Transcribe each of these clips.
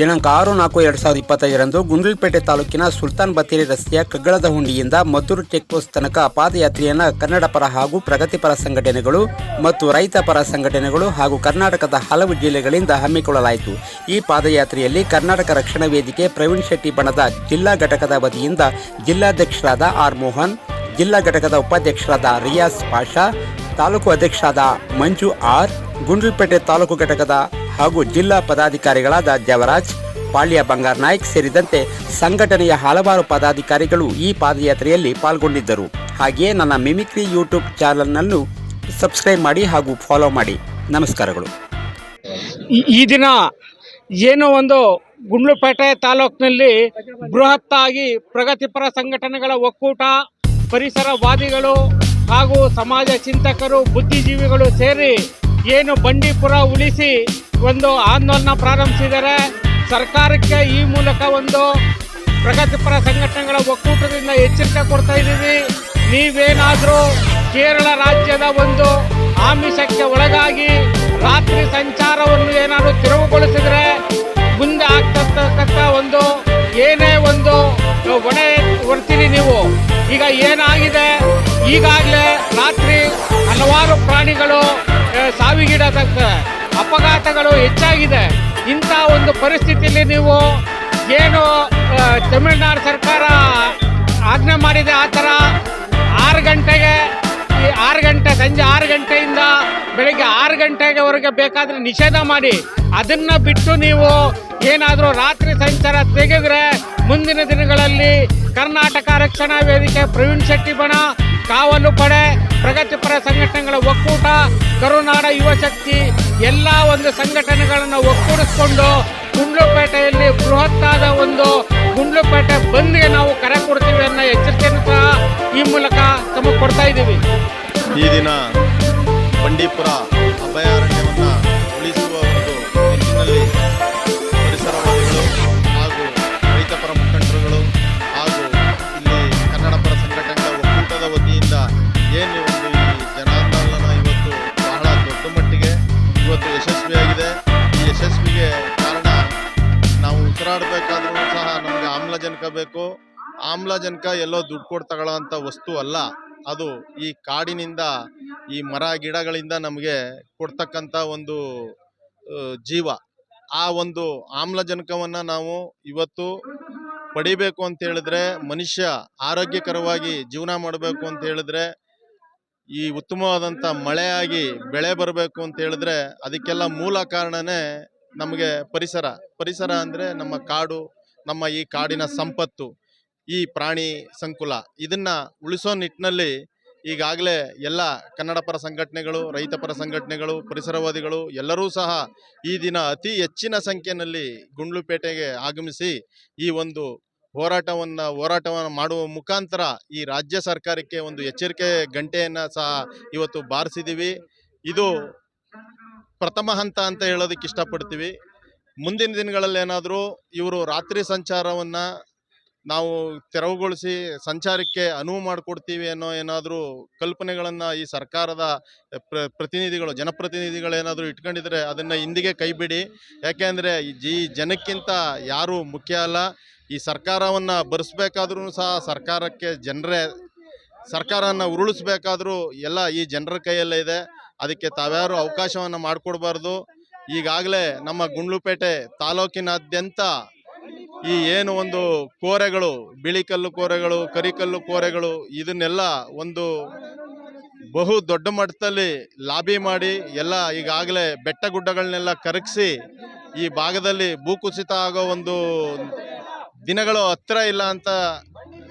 ದಿನಾಂಕ ಆರು ನಾಲ್ಕು ಎರಡು ಸಾವಿರದ ಇಪ್ಪತ್ತೈದರಂದು ಗುಂಡ್ಲುಪೇಟೆ ತಾಲೂಕಿನ ಸುಲ್ತಾನ್ ಬತ್ತೇರಿ ರಸ್ತೆಯ ಕಗ್ಗಳದ ಹುಂಡಿಯಿಂದ ಮದ್ದೂರು ಚೆಕ್ ಪೋಸ್ಟ್ ತನಕ ಪಾದಯಾತ್ರೆಯನ್ನು ಕನ್ನಡ ಪರ ಹಾಗೂ ಪ್ರಗತಿಪರ ಸಂಘಟನೆಗಳು ಮತ್ತು ರೈತ ಪರ ಸಂಘಟನೆಗಳು ಹಾಗೂ ಕರ್ನಾಟಕದ ಹಲವು ಜಿಲ್ಲೆಗಳಿಂದ ಹಮ್ಮಿಕೊಳ್ಳಲಾಯಿತು. ಈ ಪಾದಯಾತ್ರೆಯಲ್ಲಿ ಕರ್ನಾಟಕ ರಕ್ಷಣಾ ವೇದಿಕೆ ಪ್ರವೀಣ್ ಶೆಟ್ಟಿ ಬಣದ ಜಿಲ್ಲಾ ಘಟಕದ ವತಿಯಿಂದ ಜಿಲ್ಲಾಧ್ಯಕ್ಷರಾದ ಆರ್ ಮೋಹನ್ ಜಿಲ್ಲಾ ಘಟಕದ ಉಪಾಧ್ಯಕ್ಷರಾದ ರಿಯಾಸ್ ಪಾಷಾ, ತಾಲೂಕು ಅಧ್ಯಕ್ಷರಾದ ಮಂಜು ಆರ್, ಗುಂಡ್ಲುಪೇಟೆ ತಾಲೂಕು ಘಟಕದ ಹಾಗೂ ಜಿಲ್ಲಾ ಪದಾಧಿಕಾರಿಗಳಾದ ದೇವರಾಜ್, ಪಾಳ್ಯ ಬಂಗಾರ್ ನಾಯ್ಕ್ ಸೇರಿದಂತೆ ಸಂಘಟನೆಯ ಹಲವಾರು ಪದಾಧಿಕಾರಿಗಳು ಈ ಪಾದಯಾತ್ರೆಯಲ್ಲಿ ಪಾಲ್ಗೊಂಡಿದ್ದರು. ಹಾಗೆಯೇ ನನ್ನ ಮಿಮಿಕ್ರಿ ಯೂಟ್ಯೂಬ್ ಚಾನಲ್ನಲ್ಲೂ ಸಬ್ಸ್ಕ್ರೈಬ್ ಮಾಡಿ ಹಾಗೂ ಫಾಲೋ ಮಾಡಿ. ನಮಸ್ಕಾರಗಳು. ಈ- ದಿನ ಏನೋ ಒಂದು ಗುಂಡ್ಲುಪೇಟೆ ತಾಲೂಕಿನಲ್ಲಿ ಬೃಹತ್ತಾಗಿ ಪ್ರಗತಿಪರ ಸಂಘಟನೆಗಳ ಒಕ್ಕೂಟ, ಪರಿಸರವಾದಿಗಳು ಹಾಗೂ ಸಮಾಜ ಚಿಂತಕರು, ಬುದ್ಧಿಜೀವಿಗಳು ಸೇರಿ ಏನು ಬಂಡೀಪುರ ಉಳಿಸಿ ಒಂದು ಆಂದೋಲನ ಪ್ರಾರಂಭಿಸಿದ್ದಾರೆ ಸರ್ಕಾರಕ್ಕೆ ಈ ಮೂಲಕ ಒಂದು ಪ್ರಗತಿಪರ ಸಂಘಟನೆಗಳ ಒಕ್ಕೂಟದಿಂದ ಎಚ್ಚರಿಕೆ ಕೊಡ್ತಾ ಇದ್ದೀವಿ. ನೀವೇನಾದರೂ ಕೇರಳ ರಾಜ್ಯದ ಒಂದು ಆಮಿಷಕ್ಕೆ ಒಳಗಾಗಿ ರಾತ್ರಿ ಸಂಚಾರವನ್ನು ಏನಾದರೂ ತೆರವುಗೊಳಿಸಿದರೆ ಮುಂದೆ ಆಗ್ತಕ್ಕಂಥ ಒಂದು ಏನೇ ಒಂದು ಹೊಣೆ ಹೊರ್ತೀರಿ ನೀವು. ಈಗ ಏನಾಗಿದೆ? ಈಗಾಗಲೇ ರಾತ್ರಿ ಹಲವಾರು ಪ್ರಾಣಿಗಳು ಸಾವಿಗೀಡತಕ್ಕ ಅಪಘಾತಗಳು ಹೆಚ್ಚಾಗಿದೆ. ಇಂಥ ಒಂದು ಪರಿಸ್ಥಿತಿಯಲ್ಲಿ ನೀವು ಏನು ತಮಿಳುನಾಡು ಸರ್ಕಾರ ಆಜ್ಞೆ ಮಾಡಿದೆ ಆ ಥರ ಆರು ಗಂಟೆಗೆ ಆರು ಗಂಟೆ, ಸಂಜೆ ಆರು ಗಂಟೆಯಿಂದ ಬೆಳಿಗ್ಗೆ ಆರು ಗಂಟೆಗೆವರೆಗೆ ಬೇಕಾದರೆ ನಿಷೇಧ ಮಾಡಿ. ಅದನ್ನು ಬಿಟ್ಟು ನೀವು ಏನಾದರೂ ರಾತ್ರಿ ಸಂಚಾರ ತೆಗೆದ್ರೆ ಮುಂದಿನ ದಿನಗಳಲ್ಲಿ ಕರ್ನಾಟಕ ರಕ್ಷಣಾ ವೇದಿಕೆ ಪ್ರವೀಣ್ ಶೆಟ್ಟಿ ಬಣ ಕಾವಲು ಪಡೆ ಪ್ರಗತಿಪರ ಸಂಘಟನೆಗಳ ಒಕ್ಕೂಟ, ಕರುನಾಡ ಯುವಶಕ್ತಿ ಎಲ್ಲ ಒಂದು ಸಂಘಟನೆಗಳನ್ನು ಒಕ್ಕೂಡಿಸ್ಕೊಂಡು ಗುಂಡ್ಲುಪೇಟೆಯಲ್ಲಿ ಬೃಹತ್ತಾದ ಒಂದು ಗುಂಡ್ಲುಪೇಟೆ ಬಂದ್ಗೆ ನಾವು ಕರೆ ಕೊಡ್ತೀವಿ ಅನ್ನೋ ಎಚ್ಚರಿಕೆಯನ್ನು ಸಹ ಈ ಮೂಲಕ ತಮಗೆ ಕೊಡ್ತಾ ಇದ್ದೀವಿ. ಈ ದಿನ ಬಂಡೀಪುರ ಬೇಕು ಆಮ್ಲಜನಕ ಎಲ್ಲೋ ದುಡ್ಡು ಕೊಟ್ಟು ತಗೊಳ್ಳೋ ವಸ್ತು ಅಲ್ಲ. ಅದು ಈ ಕಾಡಿನಿಂದ, ಈ ಮರ ಗಿಡಗಳಿಂದ ನಮಗೆ ಕೊಡ್ತಕ್ಕಂಥ ಒಂದು ಜೀವ. ಆ ಒಂದು ಆಮ್ಲಜನಕವನ್ನು ನಾವು ಇವತ್ತು ಪಡಿಬೇಕು ಅಂತ ಹೇಳಿದ್ರೆ, ಮನುಷ್ಯ ಆರೋಗ್ಯಕರವಾಗಿ ಜೀವನ ಮಾಡಬೇಕು ಅಂತ ಹೇಳಿದ್ರೆ, ಈ ಉತ್ತಮವಾದಂಥ ಮಳೆಯಾಗಿ ಬೆಳೆ ಬರಬೇಕು ಅಂತ ಹೇಳಿದ್ರೆ, ಅದಕ್ಕೆಲ್ಲ ಮೂಲ ಕಾರಣನೇ ನಮಗೆ ಪರಿಸರ. ಪರಿಸರ ಅಂದರೆ ನಮ್ಮ ಕಾಡು ನಮ್ಮ ಈ ಕಾಡಿನ ಸಂಪತ್ತು, ಈ ಪ್ರಾಣಿ ಸಂಕುಲ ಇದನ್ನ ಉಳಿಸೋ ನಿಟ್ಟಿನಲ್ಲಿ ಈಗಾಗಲೇ ಎಲ್ಲ ಕನ್ನಡ ಪರ ಸಂಘಟನೆಗಳು, ರೈತ ಪರ ಸಂಘಟನೆಗಳು, ಪರಿಸರವಾದಿಗಳು ಎಲ್ಲರೂ ಸಹ ಈ ದಿನ ಅತಿ ಹೆಚ್ಚಿನ ಸಂಖ್ಯೆಯಲ್ಲಿ ಗುಂಡ್ಲುಪೇಟೆಗೆ ಆಗಮಿಸಿ ಈ ಒಂದು ಹೋರಾಟವನ್ನು ಹೋರಾಟವನ್ನು ಮಾಡುವ ಮುಖಾಂತರ ಈ ರಾಜ್ಯ ಸರ್ಕಾರಕ್ಕೆ ಒಂದು ಎಚ್ಚರಿಕೆ ಗಂಟೆಯನ್ನು ಸಹ ಇವತ್ತು ಬಾರಿಸಿದ್ದೀವಿ ಇದು ಪ್ರಥಮ ಹಂತ ಅಂತ ಹೇಳೋದಕ್ಕೆ ಇಷ್ಟಪಡ್ತೀವಿ. ಮುಂದಿನ ದಿನಗಳಲ್ಲಿ ಏನಾದರೂ ಇವರು ರಾತ್ರಿ ಸಂಚಾರವನ್ನು ನಾವು ತೆರವುಗೊಳಿಸಿ ಸಂಚಾರಕ್ಕೆ ಅನುವು ಮಾಡಿಕೊಡ್ತೀವಿ ಅನ್ನೋ ಏನಾದರೂ ಕಲ್ಪನೆಗಳನ್ನು ಈ ಸರ್ಕಾರದ ಪ್ರ, ಪ್ರತಿನಿಧಿಗಳು ಜನಪ್ರತಿನಿಧಿಗಳು ಏನಾದರೂ ಇಟ್ಕೊಂಡಿದ್ರೆ ಅದನ್ನು ಇಂದಿಗೆ ಕೈಬಿಡಿ. ಯಾಕೆಂದರೆ ಈ ಜನಕ್ಕಿಂತ ಯಾರೂ ಮುಖ್ಯ ಅಲ್ಲ. ಈ ಸರ್ಕಾರವನ್ನು ಬರೆಸ್ಬೇಕಾದ್ರೂ ಸಹ ಸರ್ಕಾರಕ್ಕೆ ಜನರೇ ಸರ್ಕಾರನ ಉರುಳಿಸ್ಬೇಕಾದ್ರೂ ಎಲ್ಲ ಈ ಜನರ ಕೈಯಲ್ಲೇ ಇದೆ. ಅದಕ್ಕೆ ತಾವ್ಯಾರು ಅವಕಾಶವನ್ನು ಮಾಡಿಕೊಡ್ಬಾರ್ದು. ಈಗಾಗಲೇ ನಮ್ಮ ಗುಂಡ್ಲುಪೇಟೆ ತಾಲೂಕಿನಾದ್ಯಂತ ಈ ಏನು ಒಂದು ಕೋರೆಗಳು, ಬಿಳಿಕಲ್ಲು ಕೋರೆಗಳು, ಕರಿಕಲ್ಲು ಕೋರೆಗಳು, ಇದನ್ನೆಲ್ಲ ಒಂದು ಬಹು ದೊಡ್ಡ ಮಟ್ಟದಲ್ಲಿ ಲಾಬಿ ಮಾಡಿ, ಎಲ್ಲ ಈಗಾಗಲೇ ಬೆಟ್ಟ ಗುಡ್ಡಗಳನ್ನೆಲ್ಲ ಕರಗಿಸಿ, ಈ ಭಾಗದಲ್ಲಿ ಭೂಕುಸಿತ ಆಗೋ ಒಂದು ದಿನಗಳು ಹತ್ತಿರ ಇಲ್ಲ ಅಂತ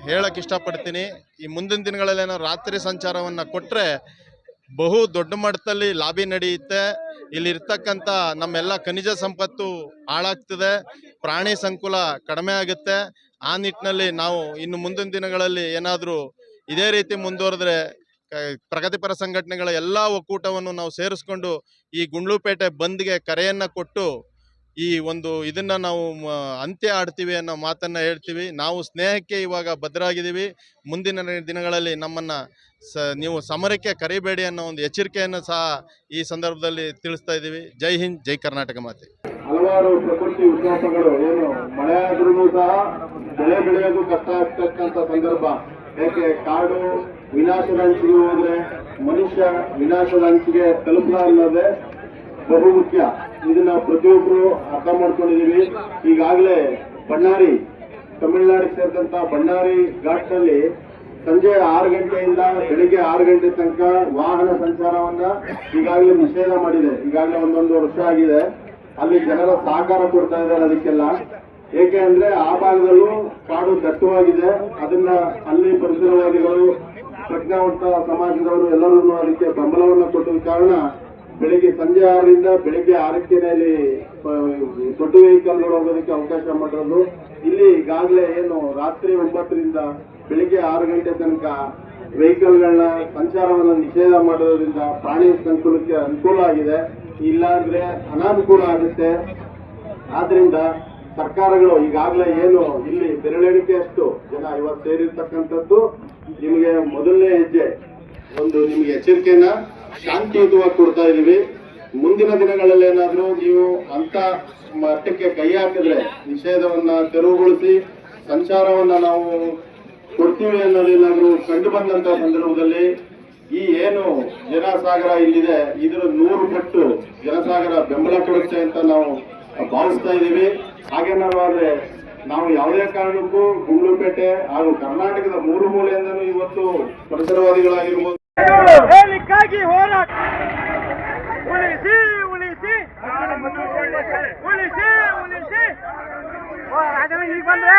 ಹೇಳಕ್ಕೆ ಇಷ್ಟಪಡ್ತೀನಿ. ಈ ಮುಂದಿನ ದಿನಗಳಲ್ಲೇನೋ ರಾತ್ರಿ ಸಂಚಾರವನ್ನು ಕೊಟ್ಟರೆ ಬಹು ದೊಡ್ಡ ಮಟ್ಟದಲ್ಲಿ ಲಾಬಿ ನಡೆಯುತ್ತೆ. ಇಲ್ಲಿರ್ತಕ್ಕಂಥ ನಮ್ಮೆಲ್ಲ ಖನಿಜ ಸಂಪತ್ತು ಹಾಳಾಗ್ತದೆ, ಪ್ರಾಣಿ ಸಂಕುಲ ಕಡಿಮೆ ಆಗುತ್ತೆ. ಆ ನಿಟ್ಟಿನಲ್ಲಿ ನಾವು ಇನ್ನು ಮುಂದಿನ ದಿನಗಳಲ್ಲಿ ಏನಾದರೂ ಇದೇ ರೀತಿ ಮುಂದುವರೆದ್ರೆ ಪ್ರಗತಿಪರ ಸಂಘಟನೆಗಳ ಎಲ್ಲ ಒಕ್ಕೂಟವನ್ನು ನಾವು ಸೇರಿಸ್ಕೊಂಡು ಈ ಗುಂಡ್ಲುಪೇಟೆ ಬಂದ್ಗೆ ಕರೆಯನ್ನು ಕೊಟ್ಟು ಈ ಒಂದು ಇದನ್ನ ನಾವು ಅಂತ್ಯ ಆಡ್ತೀವಿ ಅನ್ನೋ ಮಾತನ್ನ ಹೇಳ್ತೀವಿ. ನಾವು ಸ್ನೇಹಕ್ಕೆ ಇವಾಗ ಭದ್ರಾಗಿದ್ದೀವಿ. ಮುಂದಿನ ದಿನಗಳಲ್ಲಿ ನಮ್ಮನ್ನ ಸ, ನೀವು ಸಮರಕ್ಕೆ ಕರಿಬೇಡಿ ಅನ್ನೋ ಒಂದು ಎಚ್ಚರಿಕೆಯನ್ನು ಸಹ ಈ ಸಂದರ್ಭದಲ್ಲಿ ತಿಳಿಸ್ತಾ ಇದ್ದೀವಿ. ಜೈ ಹಿಂದ್, ಜೈ ಕರ್ನಾಟಕ ಮಾತೆ. ಹಲವಾರು ಪ್ರಕೃತಿ ವಿಕೋಪಗಳು ಏನು ಮಳೆ ಸಹ ಬೆಳೆ ಬೆಳೆಯೋದು ಕಷ್ಟ ಆಗ್ತಕ್ಕಂಥ ಸಂದರ್ಭ. ಯಾಕೆ ಕಾಡು ವಿನಾಶದ ಅಂಚಿಗೆ ಹೋದ್ರೆ ಮನುಷ್ಯ ವಿನಾಶದ ಅಂಚಿಗೆ ತಲುಪಲ ಅನ್ನೋದೇ ಬಹು ಮುಖ್ಯ. ಇದನ್ನ ಪ್ರತಿಯೊಬ್ಬರು ಅರ್ಥ ಮಾಡ್ಕೊಂಡಿದ್ದೀವಿ ಈಗಾಗಲೇ ಬಳ್ಳಾರಿ, ತಮಿಳುನಾಡಿಗೆ ಸೇರಿದಂತ ಬಳ್ಳಾರಿ ಘಾಟ್ನಲ್ಲಿ ಸಂಜೆ ಆರು ಗಂಟೆಯಿಂದ ಬೆಳಿಗ್ಗೆ ಆರು ಗಂಟೆ ತನಕ ವಾಹನ ಸಂಚಾರವನ್ನ ಈಗಾಗಲೇ ನಿಷೇಧ ಮಾಡಿದೆ. ಈಗಾಗಲೇ ಒಂದೊಂದು ವರ್ಷ ಆಗಿದೆ. ಅಲ್ಲಿ ಜನರ ಸಹಕಾರ ಕೊಡ್ತಾ ಇದ್ದಾರೆ ಅದಕ್ಕೆಲ್ಲ. ಏಕೆ ಅಂದ್ರೆ ಆ ಭಾಗದಲ್ಲೂ ಕಾಡು ದಟ್ಟವಾಗಿದೆ. ಅದನ್ನ ಅಲ್ಲಿ ಪರಿಸರವಾದಿಗಳು ಪ್ರಜ್ಞಾವಂತ ಸಮಾಜದವರು ಎಲ್ಲರೂ ಅದಕ್ಕೆ ಬೆಂಬಲವನ್ನು ಕೊಟ್ಟದ ಕಾರಣ ಬೆಳಿಗ್ಗೆ ಸಂಜೆ ಆರರಿಂದ ಬೆಳಿಗ್ಗೆ ಆರಕ್ಕೆ ಅಲ್ಲಿ ಆ, ದೊಡ್ಡ ವೆಹಿಕಲ್ಗಳು ಹೋಗೋದಕ್ಕೆ ಅವಕಾಶ ಮಾಡಿರೋದು. ಇಲ್ಲಿ ಈಗಾಗಲೇ ಏನು ರಾತ್ರಿ ಒಂಬತ್ತರಿಂದ ಬೆಳಿಗ್ಗೆ ಆರು ಗಂಟೆ ತನಕ ವೆಹಿಕಲ್ಗಳನ್ನ ಸಂಚಾರವನ್ನು ನಿಷೇಧ ಮಾಡೋದ್ರಿಂದ ಪ್ರಾಣಿ ಸಂಕುಲಕ್ಕೆ ಅನುಕೂಲ ಆಗಿದೆ. ಇಲ್ಲಾಂದ್ರೆ ಅನಾನುಕೂಲ ಆಗುತ್ತೆ. ಆದ್ರಿಂದ ಸರ್ಕಾರಗಳು ಈಗಾಗಲೇ ಏನು ಇಲ್ಲಿ ಬೆರಳೆಣಿಕೆಯಷ್ಟು ಜನ ಇವತ್ತು ಸೇರಿರ್ತಕ್ಕಂಥದ್ದು ನಿಮಗೆ ಮೊದಲನೇ ಹೆಜ್ಜೆ. ಒಂದು ನಿಮಗೆ ಎಚ್ಚರಿಕೆಯನ್ನ ಶಾಂತಿಯುತವಾಗಿ ಕೊಡ್ತಾ ಇದೀವಿ ಮುಂದಿನ ದಿನಗಳಲ್ಲಿ ಏನಾದರೂ ನೀವು ಅಂತ ಮಟ್ಟಕ್ಕೆ ಕೈ ಹಾಕಿದ್ರೆ ನಿಷೇಧವನ್ನ ತೆರವುಗೊಳಿಸಿ, ಸಂಚಾರವನ್ನ ನಾವು ಕೊಡ್ತೀವಿ ಅನ್ನೋದೇನಾದ್ರೂ ಕಂಡು ಬಂದಂತ ಸಂದರ್ಭದಲ್ಲಿ ಈ ಏನು ಜನಸಾಗರ ಇಲ್ಲಿದೆ, ಇದರ ನೂರು ಪಟ್ಟು ಜನಸಾಗರ ಬೆಂಬಲ ಕೊಡುತ್ತೆ ಅಂತ ನಾವು ಭಾವಿಸ್ತಾ ಇದ್ದೀವಿ. ಹಾಗೇನಾದ್ರೆ ನಾವು ಯಾವುದೇ ಕಾರಣಕ್ಕೂ ಗುಂಡ್ಲುಪೇಟೆ ಹಾಗೂ ಕರ್ನಾಟಕದ ಮೂರು ಮೂಲೆಯಿಂದಲೂ ಇವತ್ತು ಪರಿಸರವಾದಿಗಳಾಗಿರ್ಬೋದು ಹೇಳಿಕ್ಕಾಗಿ ಹೋರಾಟ ಉಳಿಸಿ ಉಳಿಸಿ ಉಳಿಸಿ ಉಳಿಸಿ ಓ, ರಾಜಣ್ಣ ಈಗ ಬಂದ್ರೆ